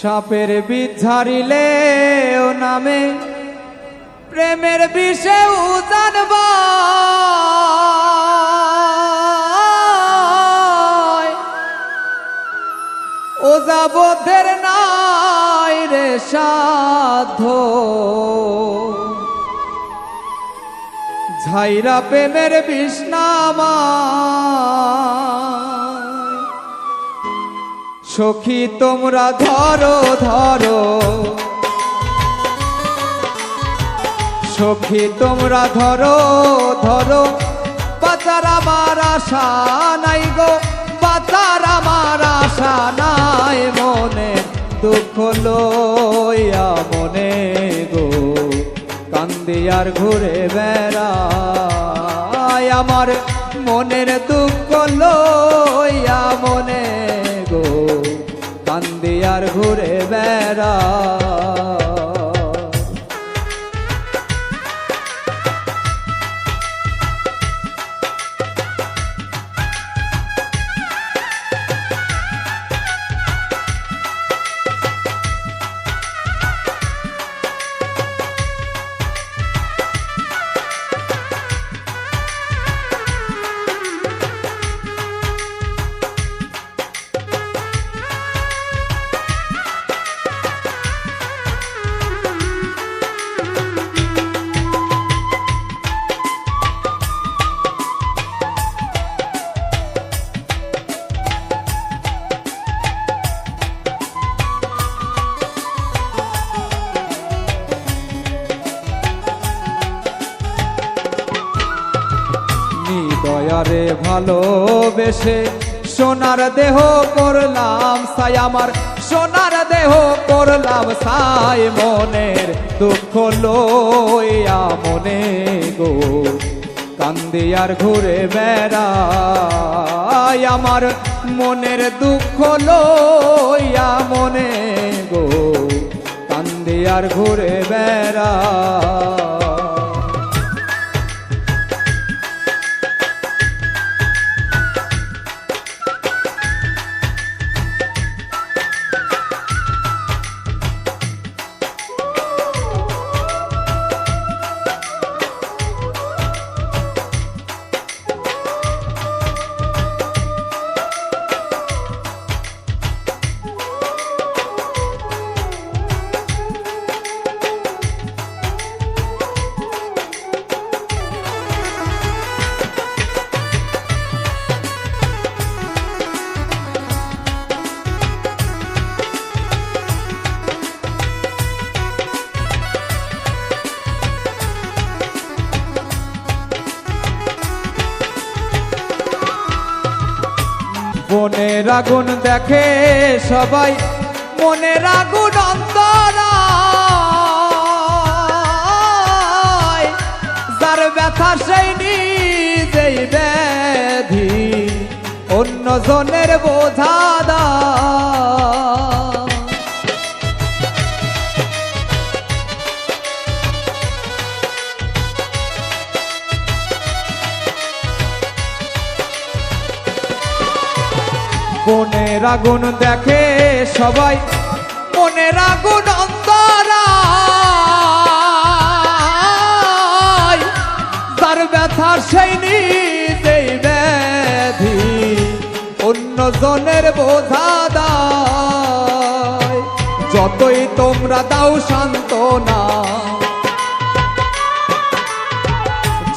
সাপের ঝাড়িলে ও নামে প্রেমের বিষে উজানব ও যাবধের নাই রে সাধ্য। ঝাইরা প্রেমের বিষ্ণামা সখী, তোমরা ধরো ধরো। সখী, তোমরা ধরো ধরো। বাজার আমার আশা নাই গো বাজার আমার আশা নাই মনে। দুঃখ লইয়া মনে গো, কান্দি আর ঘুরে বেড়ায় আমার আর ঘুরে বেড়া ভালোবেসে সোনার দেহ করলাম সাই আমার। সোনার দেহ করলাম সাই মনের দুঃখ লইয়া মনে গো। কান্দি আর ঘুরে বেড়াই আমার মনের দুঃখ লইয়া মনে গো। কান্দি আর ঘুরে বেড়া মনের আগুন দেখে সবাই, মনের আগুন অন্তরা যার ব্যথা সেই নিজেই ব্যাধি, অন্য জনের বোঝা দা মনের আগুন দেখে সবাই, মনের আগুন অন্তরা তার ব্যথার সেই নিজেই ব্যাধি অন্য জনের বোঝা যতই তোমরা দাও শান্তনা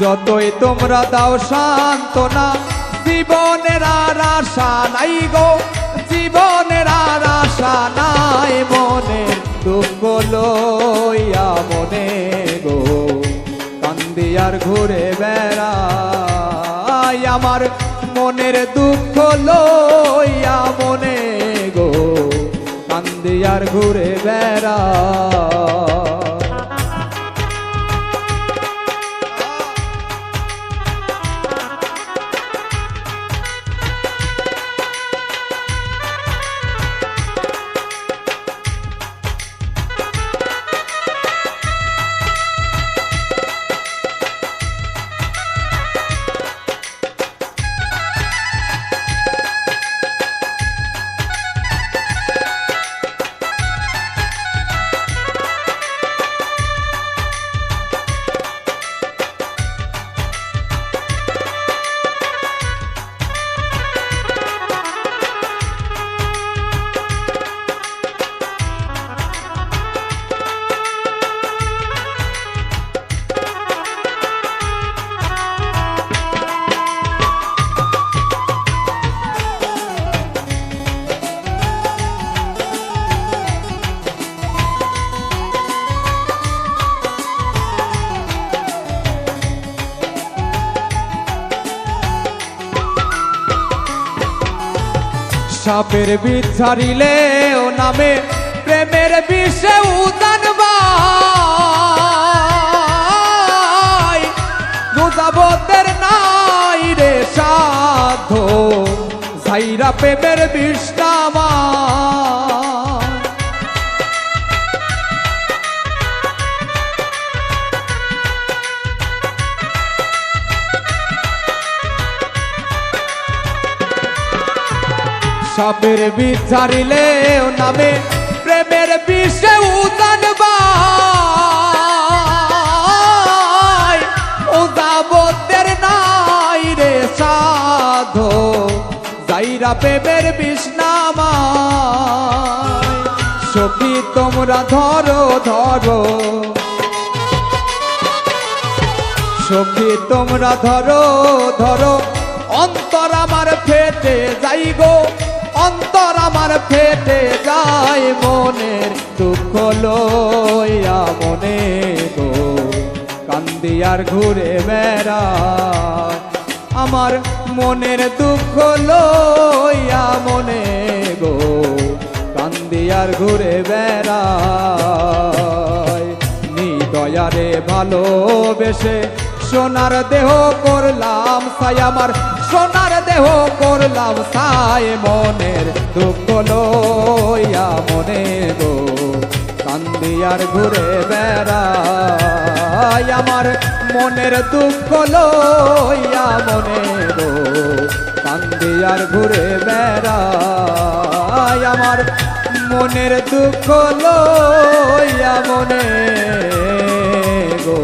যতই তোমরা দাও সান্ত্বনা জীবনের আর আশা নাই গো। জীবনের আর আশা নাই মনে দুঃখ লইয়া মনে গো। কান্দি আর ঘুরে বেড়াই আমার মনের দুঃখ লইয়া মনে গো। কান্দি আর ঘুরে বেড়া সাপের বিষ ও নামে প্রেমের বিষে উদান বুঝাবতের নাই রে সাধ সাইরা প্রেমের বিষ সাপের ও নামে প্রেমের বিষে উদান ভাই ও নাই রে সাধো, যাইরা প্রেমের বিষ নামায়। সখী, তোমরা ধরো ধরো। সখী, তোমরা ধরো ধরো। অন্তর আমার ফেটে যাই গো অন্তর আমার ফেটে যায় মনের দুঃখ লইয়া মনে গো। কান্দিয়ার ঘুরে বেড়া। আমার মনের দুঃখ লইয়া মনে গো। কান্দিয়ার ঘুরে বেড়া নিদয়ারে ভালোবেসে সোনার দেহ করলাম সাই। আমার সোনার দেহ করলাম সাই মনের দুঃখ লইয়া মনে গো। কান্দিয়ার ঘুরে বেড়াই আমার মনের দুঃখ লইয়া মনে গো। কান্দিয়ার ঘুরে বেড়াই আমার মনের দুঃখ লইয়া মনে গো।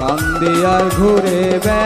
কান্দিয়ার ঘুরে বেড়াই